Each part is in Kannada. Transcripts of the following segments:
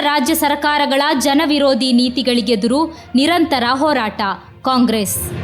ರಾಜ್ಯ ಸರ್ಕಾರಗಳ ಜನವಿರೋಧಿ ನೀತಿಗಳಿಗೆದುರು ನಿರಂತರ ಹೋರಾಟ. ಕಾಂಗ್ರೆಸ್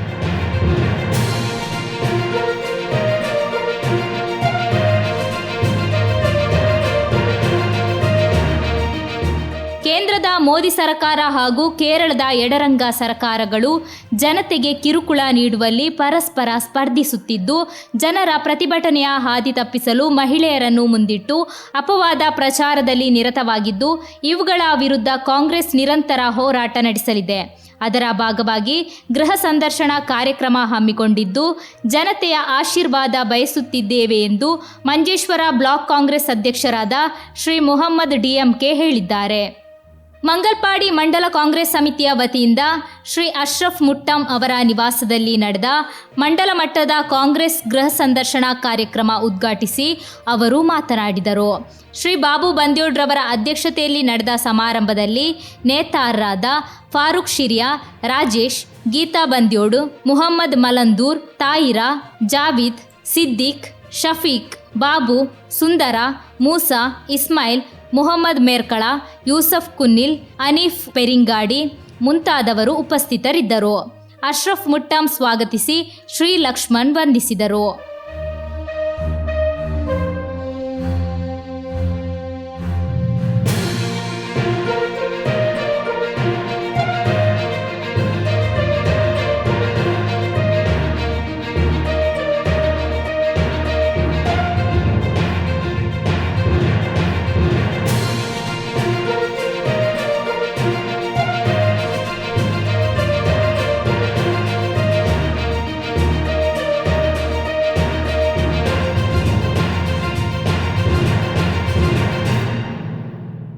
ಕೇಂದ್ರದ ಮೋದಿ ಸರ್ಕಾರ ಹಾಗೂ ಕೇರಳದ ಎಡರಂಗ ಸರ್ಕಾರಗಳು ಜನತೆಗೆ ಕಿರುಕುಳ ನೀಡುವಲ್ಲಿ ಪರಸ್ಪರ ಸ್ಪರ್ಧಿಸುತ್ತಿದ್ದು, ಜನರ ಪ್ರತಿಭಟನೆಯ ಹಾದಿ ತಪ್ಪಿಸಲು ಮಹಿಳೆಯರನ್ನು ಮುಂದಿಟ್ಟು ಅಪವಾದ ಪ್ರಚಾರದಲ್ಲಿ ನಿರತವಾಗಿದ್ದು, ಇವುಗಳ ವಿರುದ್ಧ ಕಾಂಗ್ರೆಸ್ ನಿರಂತರ ಹೋರಾಟ ನಡೆಸಲಿದೆ. ಅದರ ಭಾಗವಾಗಿ ಗೃಹ ಸಂದರ್ಶನ ಕಾರ್ಯಕ್ರಮ ಹಮ್ಮಿಕೊಂಡಿದ್ದು, ಜನತೆಯ ಆಶೀರ್ವಾದ ಬಯಸುತ್ತಿದ್ದೇವೆ ಎಂದು ಮಂಜೇಶ್ವರ ಬ್ಲಾಕ್ ಕಾಂಗ್ರೆಸ್ ಅಧ್ಯಕ್ಷರಾದ ಶ್ರೀ ಮೊಹಮ್ಮದ್ ಡಿಎಂಕೆ ಹೇಳಿದ್ದಾರೆ. ಮಂಗಲ್ಪಾಡಿ ಮಂಡಲ ಕಾಂಗ್ರೆಸ್ ಸಮಿತಿಯ ವತಿಯಿಂದ ಶ್ರೀ ಅಶ್ರಫ್ ಮುಟ್ಟಂ ಅವರ ನಿವಾಸದಲ್ಲಿ ನಡೆದ ಮಂಡಲ ಮಟ್ಟದ ಕಾಂಗ್ರೆಸ್ ಗೃಹ ಸಂದರ್ಶನ ಕಾರ್ಯಕ್ರಮ ಉದ್ಘಾಟಿಸಿ ಅವರು ಮಾತನಾಡಿದರು. ಶ್ರೀ ಬಾಬು ಬಂದ್ಯೋಡ್ರವರ ಅಧ್ಯಕ್ಷತೆಯಲ್ಲಿ ನಡೆದ ಸಮಾರಂಭದಲ್ಲಿ ನೇತಾರರಾದ ಫಾರೂಕ್ ಶಿರಿಯಾ, ರಾಜೇಶ್, ಗೀತಾ ಬಂದ್ಯೋಡು, ಮುಹಮ್ಮದ್ ಮಲಂದೂರ್, ತಾಯಿರಾ, ಜಾವಿದ್, ಸಿದ್ದಿಕ್, ಶಫೀಕ್, ಬಾಬು, ಸುಂದರ, ಮೂಸಾ, ಇಸ್ಮಾಯಿಲ್ ಮುಹಮ್ಮದ್ ಮೇರ್ಕಳ ಯೂಸಫ್ ಕುನ್ನಿಲ್ ಅನೀಫ್ ಪೆರಿಂಗಾಡಿ ಮುಂತಾದವರು ಉಪಸ್ಥಿತರಿದ್ದರು. ಅಶ್ರಫ್ ಮುಟ್ಟಾಂ ಸ್ವಾಗತಿಸಿ ಶ್ರೀ ಲಕ್ಷ್ಮಣ್ ವಂದಿಸಿದರು.